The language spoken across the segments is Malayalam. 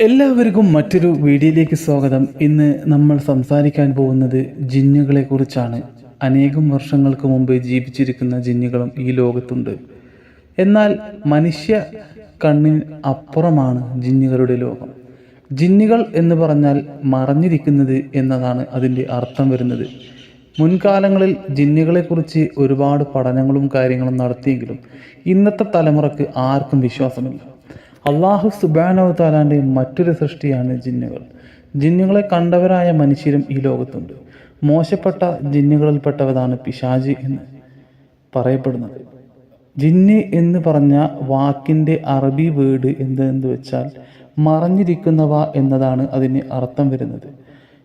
എല്ലാവർക്കും മറ്റൊരു വീഡിയോയിലേക്ക് സ്വാഗതം. ഇന്ന് നമ്മൾ സംസാരിക്കാൻ പോകുന്നത് ജിന്നുകളെ കുറിച്ചാണ്. അനേകം വർഷങ്ങൾക്ക് മുമ്പ് ജീവിച്ചിരിക്കുന്ന ജിന്നുകളും ഈ ലോകത്തുണ്ട്. എന്നാൽ മനുഷ്യ കണ്ണിന് അപ്പുറമാണ് ജിന്നുകളുടെ ലോകം. ജിന്നുകൾ എന്ന് പറഞ്ഞാൽ മറഞ്ഞിരിക്കുന്നത് എന്നതാണ് അതിന്റെ അർത്ഥം വരുന്നത്. മുൻകാലങ്ങളിൽ ജിന്നുകളെക്കുറിച്ച് ഒരുപാട് പഠനങ്ങളും കാര്യങ്ങളും നടത്തിയെങ്കിലും ഇന്നത്തെ തലമുറയ്ക്ക് ആർക്കും വിശ്വാസമില്ല. അള്ളാഹു സുബാനോ താലാന്റെ മറ്റൊരു സൃഷ്ടിയാണ് ജിന്നുകൾ. ജിന്നുകളെ കണ്ടവരായ മനുഷ്യരും ഈ ലോകത്തുണ്ട്. മോശപ്പെട്ട ജിന്നുകളിൽപ്പെട്ടവരാണ് പിശാജി എന്ന് പറയപ്പെടുന്നത്. ജിന്ന് എന്ന് പറഞ്ഞ വാക്കിന്റെ അറബി വേർഡ് എന്തെന്ന് വെച്ചാൽ മറഞ്ഞിരിക്കുന്നവ എന്നതാണ് അതിന് അർത്ഥം വരുന്നത്.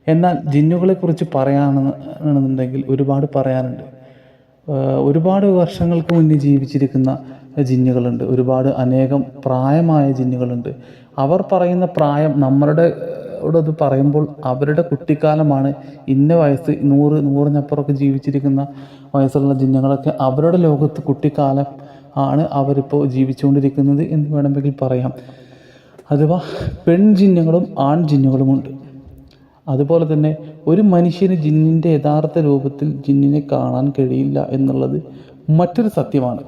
എന്നാൽ ജിന്നുകളെക്കുറിച്ച് പറയാണെന്നുണ്ടെങ്കിൽ ഒരുപാട് പറയാനുണ്ട്. ഒരുപാട് വർഷങ്ങൾക്ക് മുന്നേ ജീവിച്ചിരിക്കുന്ന ജിന്നുകളുണ്ട്. ഒരുപാട് അനേകം പ്രായമായ ജിന്നുകളുണ്ട്. അവർ പറയുന്ന പ്രായം നമ്മളുടെ അത് പറയുമ്പോൾ അവരുടെ കുട്ടിക്കാലമാണ് ഇന്ന വയസ്സ് നൂറ് നൂറിനപ്പുറമൊക്കെ ജീവിച്ചിരിക്കുന്ന വയസ്സുള്ള ജിന്നുകളൊക്കെ അവരുടെ ലോകത്ത് കുട്ടിക്കാലം ആണ് അവരിപ്പോൾ ജീവിച്ചുകൊണ്ടിരിക്കുന്നത് എന്ന് വേണമെങ്കിൽ പറയാം. അഥവാ പെൺ ജിന്നുകളും ആൺ ജിന്നുകളുമുണ്ട്. അതുപോലെ തന്നെ ഒരു മനുഷ്യന് ജിന്നിന്റെ യഥാർത്ഥ രൂപത്തിൽ ജിന്നിനെ കാണാൻ കഴിയില്ല എന്നുള്ളത് മറ്റൊരു സത്യമാണ്.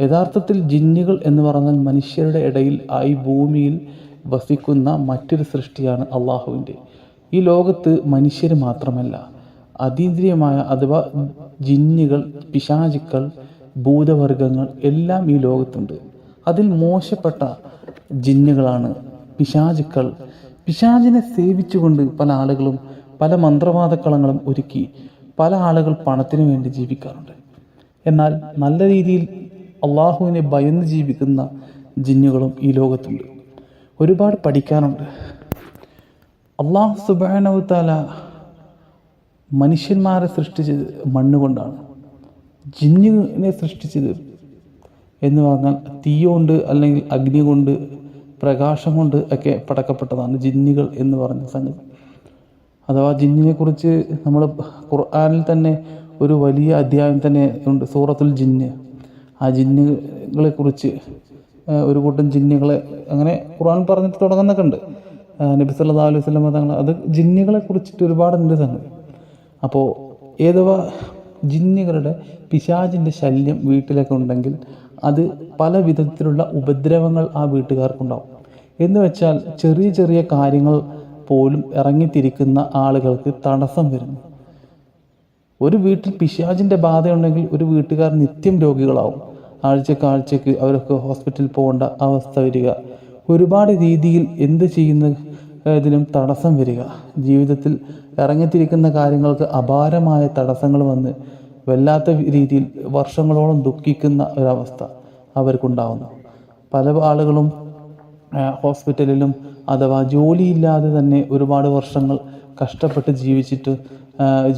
യഥാർത്ഥത്തിൽ ജിന്നുകൾ എന്ന് പറഞ്ഞാൽ മനുഷ്യരുടെ ഇടയിൽ ആയി ഭൂമിയിൽ വസിക്കുന്ന മറ്റൊരു സൃഷ്ടിയാണ് അള്ളാഹുവിന്റെ. ഈ ലോകത്ത് മനുഷ്യർ മാത്രമല്ല. അതീന്ദ്രിയമായ അഥവാ ജിന്നുകൾ പിശാചുക്കൾ ഭൂതവർഗങ്ങൾ എല്ലാം ഈ ലോകത്തുണ്ട്. അതിൽ മോശപ്പെട്ട ജിന്നുകളാണ് പിശാചുക്കൾ പിശാചിനെ സേവിച്ചുകൊണ്ട് പല ആളുകളും പല മന്ത്രവാദക്കളങ്ങളും ഒരുക്കി പല ആളുകൾ പണത്തിനു വേണ്ടി ജീവിക്കാറുണ്ട്. എന്നാൽ നല്ല രീതിയിൽ അള്ളാഹുവിനെ ഭയന്ന് ജീവിക്കുന്ന ജിന്നുകളും ഈ ലോകത്തുണ്ട്. ഒരുപാട് പഠിക്കാനുണ്ട്. അള്ളാഹു സുബാനവത്താല മനുഷ്യന്മാരെ സൃഷ്ടിച്ചത് മണ്ണുകൊണ്ടാണ് ജിന്നിനെ സൃഷ്ടിച്ചത് എന്ന് പറഞ്ഞാൽ തീ കൊണ്ട് അല്ലെങ്കിൽ അഗ്നി കൊണ്ട് പ്രകാശം കൊണ്ട് ഒക്കെ പടക്കപ്പെട്ടതാണ് ജിന്നുകൾ എന്ന് പറഞ്ഞ സംഗതി. അഥവാ ജിന്നിനെ കുറിച്ച് നമ്മൾ ഖുർആാനിൽ തന്നെ ഒരു വലിയ അധ്യായം തന്നെ ഉണ്ട് സൂറത്തുൽ ജിന്ന്. ആ ജിന്നുകളെ കുറിച്ച് ഒരു കൂട്ടം ജിന്നുകളെ അങ്ങനെ ഖുർആൻ പറഞ്ഞിട്ട് തുടങ്ങുന്നൊക്കെ ഉണ്ട്. നബി സല്ലാ അലൈഹി വസല്ലം തങ്ങൾ അത് ജിന്നുകളെ കുറിച്ചിട്ട് ഒരുപാടുണ്ട് സംഗതി. അപ്പോൾ ഏതവാ ജിന്നുകളുടെ പിശാചിന്റെ ശല്യം വീട്ടിലൊക്കെ ഉണ്ടെങ്കിൽ അത് പല വിധത്തിലുള്ള ഉപദ്രവങ്ങൾ ആ വീട്ടുകാർക്കുണ്ടാവും. എന്ന് വെച്ചാൽ ചെറിയ ചെറിയ കാര്യങ്ങൾ പോലും ഇറങ്ങിത്തിരിക്കുന്ന ആളുകൾക്ക് തടസ്സം വരുന്നു. ഒരു വീട്ടിൽ പിശാചിന്റെ ബാധയുണ്ടെങ്കിൽ ഒരു വീട്ടുകാർ നിത്യം രോഗികളാവും. ആഴ്ചക്കാഴ്ചക്ക് ആഴ്ചക്ക് അവരൊക്കെ ഹോസ്പിറ്റലിൽ പോകേണ്ട അവസ്ഥ വരിക. ഒരുപാട് രീതിയിൽ എന്ത് ചെയ്യുന്ന ഇതിനും തടസ്സം വരിക. ജീവിതത്തിൽ ഇറങ്ങിത്തിരിക്കുന്ന കാര്യങ്ങൾക്ക് അപാരമായ തടസ്സങ്ങൾ വന്ന് വല്ലാത്ത രീതിയിൽ വർഷങ്ങളോളം ദുഃഖിക്കുന്ന ഒരവസ്ഥ അവർക്കുണ്ടാവുന്നു. പല ആളുകളും ഹോസ്പിറ്റലിലും അഥവാ ജോലിയില്ലാതെ തന്നെ ഒരുപാട് വർഷങ്ങൾ കഷ്ടപ്പെട്ട് ജീവിച്ചിട്ട്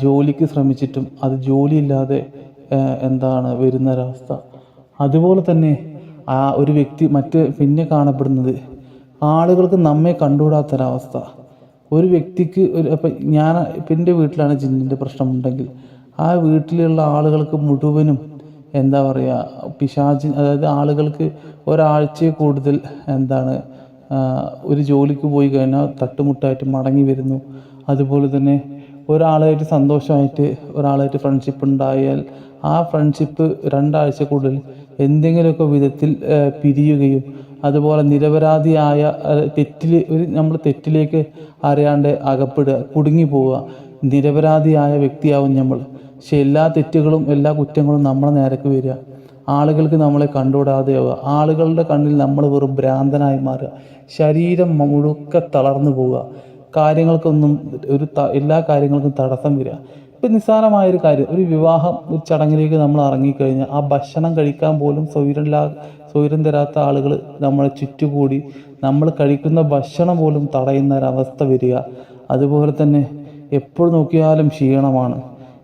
ജോലിക്ക് ശ്രമിച്ചിട്ടും അത് ജോലിയില്ലാതെ എന്താണ് വരുന്ന ഒരവസ്ഥ അതുപോലെ തന്നെ ആ ഒരു വ്യക്തി മറ്റ് പിന്നെ കാണപ്പെടുന്നത് ആളുകൾക്ക് നമ്മെ കണ്ടുകൂടാത്തൊരവസ്ഥ. ഒരു വ്യക്തിക്ക് ഒരു അപ്പം ഞാൻ ഇപ്പം എന്റെ വീട്ടിലാണ് ജിന്നിന്റെ പ്രശ്നമുണ്ടെങ്കിൽ ആ വീട്ടിലുള്ള ആളുകൾക്ക് മുഴുവനും എന്താ പറയുക പിശാചി അതായത് ആളുകൾക്ക് ഒരാഴ്ചയിൽ കൂടുതൽ എന്താണ് ഒരു ജോലിക്ക് പോയി കഴിഞ്ഞാൽ തട്ടുമുട്ടായിട്ട് മടങ്ങി വരുന്നു. അതുപോലെ തന്നെ ഒരാളായിട്ട് സന്തോഷമായിട്ട് ഒരാളായിട്ട് ഫ്രണ്ട്ഷിപ്പ് ഉണ്ടായാൽ ആ ഫ്രണ്ട്ഷിപ്പ് രണ്ടാഴ്ച കൂടുതൽ എന്തെങ്കിലുമൊക്കെ വിധത്തിൽ പിരിയുകയും അതുപോലെ നിരപരാധിയായ തെറ്റിൽ ഒരു നമ്മൾ തെറ്റിലേക്ക് അറിയാണ്ട് അകപ്പെടുക കുടുങ്ങി പോവുക നിരപരാധിയായ വ്യക്തിയാവും നമ്മൾ. പക്ഷെ എല്ലാ തെറ്റുകളും എല്ലാ കുറ്റങ്ങളും നമ്മളെ നേരക്ക് വരിക. ആളുകൾക്ക് നമ്മളെ കണ്ടുകൂടാതെയാവുക. ആളുകളുടെ കണ്ണിൽ നമ്മൾ വെറും ഭ്രാന്തനായി മാറുക. ശരീരം മുഴുക്ക തളർന്നു പോവുക. കാര്യങ്ങൾക്കൊന്നും ഒരു എല്ലാ കാര്യങ്ങൾക്കും തടസ്സം വരിക. ഇപ്പം നിസ്സാരമായൊരു കാര്യം ഒരു വിവാഹം ഒരു ചടങ്ങിലേക്ക് നമ്മൾ ഇറങ്ങിക്കഴിഞ്ഞാൽ ആ ഭക്ഷണം കഴിക്കാൻ പോലും സ്വൈരമില്ലാ സ്വൈരം തരാത്ത ആളുകൾ നമ്മളെ ചുറ്റുകൂടി നമ്മൾ കഴിക്കുന്ന ഭക്ഷണം പോലും തടയുന്ന ഒരവസ്ഥ വരിക. അതുപോലെ തന്നെ എപ്പോൾ നോക്കിയാലും ക്ഷീണമാണ്.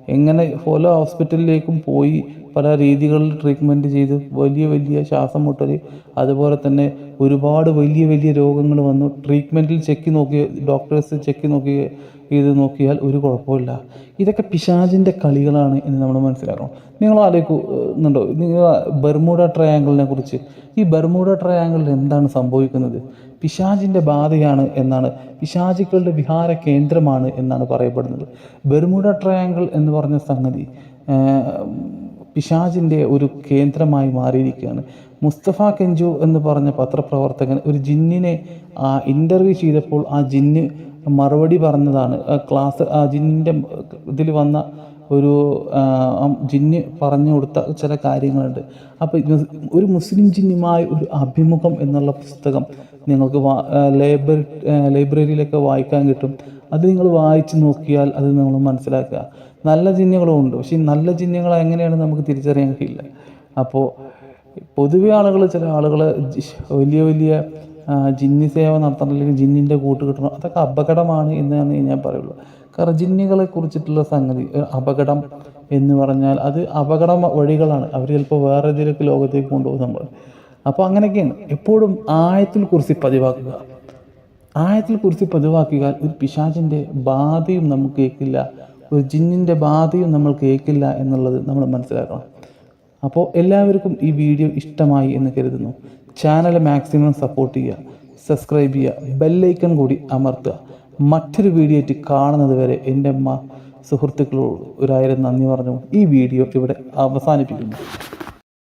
എങ്ങനെ പല ഹോസ്പിറ്റലിലേക്കും പോയി പല രീതികളിൽ ട്രീറ്റ്മെന്റ് ചെയ്ത് വലിയ വലിയ ശ്വാസം മുട്ടൽ അതുപോലെ തന്നെ ഒരുപാട് വലിയ വലിയ രോഗങ്ങൾ വന്നു. ട്രീറ്റ്മെന്റിൽ ചെക്ക് നോക്കി ഡോക്ടേഴ്സ് ചെക്ക് നോക്കി ഇത് നോക്കിയാൽ ഒരു കുഴപ്പമില്ല ഇതൊക്കെ പിശാചിന്റെ കളികളാണ് എന്ന് നമ്മൾ മനസ്സിലാക്കണം. നിങ്ങൾ ആലോചിക്കുന്നുണ്ടോ? നിങ്ങൾ ബർമൂഡ ട്രയാങ്കിളിനെ കുറിച്ച്. ഈ ബർമൂഡ ട്രയാങ്കിളിൽ എന്താണ് സംഭവിക്കുന്നത്? പിശാചിന്റെ ബാധയാണ് എന്നാണ് പിശാചുക്കളുടെ വിഹാര കേന്ദ്രമാണ് എന്നാണ് പറയപ്പെടുന്നത്. ബെർമുഡ ട്രയാങ്കിൾ എന്ന് പറഞ്ഞ സംഗതി പിശാജിന്റെ ഒരു കേന്ദ്രമായി മാറിയിരിക്കുകയാണ്. മുസ്തഫ കെഞ്ചു എന്ന് പറഞ്ഞ പത്രപ്രവർത്തകൻ ഒരു ജിന്നിനെ ഇന്റർവ്യൂ ചെയ്തപ്പോൾ ആ ജിന്ന് മറുപടി പറഞ്ഞതാണ്. ആ ക്ലാസ് ആ ജിന്നിന്റെ ഇതിൽ വന്ന ഒരു ജിന്ന് പറഞ്ഞു കൊടുത്ത ചില കാര്യങ്ങളുണ്ട്. അപ്പോൾ ഒരു മുസ്ലിം ജിന്നുമായി ഒരു അഭിമുഖം എന്നുള്ള പുസ്തകം നിങ്ങൾക്ക് ലൈബ്രറി ലൈബ്രറിയിലൊക്കെ വായിക്കാൻ കിട്ടും. അത് നിങ്ങൾ വായിച്ച് നോക്കിയാൽ അത് നിങ്ങൾ മനസ്സിലാക്കുക. നല്ല ജിന്നുകളും ഉണ്ട്. പക്ഷേ നല്ല ജിന്നുകൾ എങ്ങനെയാണ് നമുക്ക് തിരിച്ചറിയാൻ കഴിയില്ല അപ്പോൾ പൊതുവെ ആളുകൾ ചില ആളുകൾ വലിയ വലിയ ജിന്നി സേവ നടത്തണം അല്ലെങ്കിൽ ജിന്നിന്റെ കൂട്ട് കിട്ടണം അതൊക്കെ അപകടമാണ് എന്നാണ് ഞാൻ പറയുള്ളൂ. കാരണം ജിന്നുകളെ കുറിച്ചിട്ടുള്ള സംഗതി അപകടം എന്ന് പറഞ്ഞാൽ അത് അപകട വഴികളാണ്. അവർ ചിലപ്പോൾ വേറെ ഏതെങ്കിലും ലോകത്തേക്ക് കൊണ്ടുപോകും നമ്മൾ അപ്പോൾ അങ്ങനെയൊക്കെയാണ്. എപ്പോഴും ആയത്തിൽ കുറിച്ച് പതിവാക്കുക. ആയത്തിൽ കുറിച്ച് പതിവാക്കിയാൽ ഒരു പിശാചിന്റെ ബാധയും നമുക്ക് കേൾക്കില്ല ഒരു ജിന്നിന്റെ ബാധയും നമ്മൾ കേൾക്കില്ല എന്നുള്ളത് നമ്മൾ മനസ്സിലാക്കണം. അപ്പോൾ എല്ലാവർക്കും ഈ വീഡിയോ ഇഷ്ടമായി എന്ന് കരുതുന്നു. ചാനൽ മാക്സിമം സപ്പോർട്ട് ചെയ്യുക സബ്സ്ക്രൈബ് ചെയ്യുക ബെല്ലൈക്കൺ കൂടി അമർത്തുക. മറ്റൊരു വീഡിയോ ആയിട്ട് കാണുന്നത് വരെ എന്റെ അമ്മ സുഹൃത്തുക്കളോട് ഒരായിരം നന്ദി പറഞ്ഞു. ഈ വീഡിയോ ഇവിടെ അവസാനിപ്പിക്കുന്നു.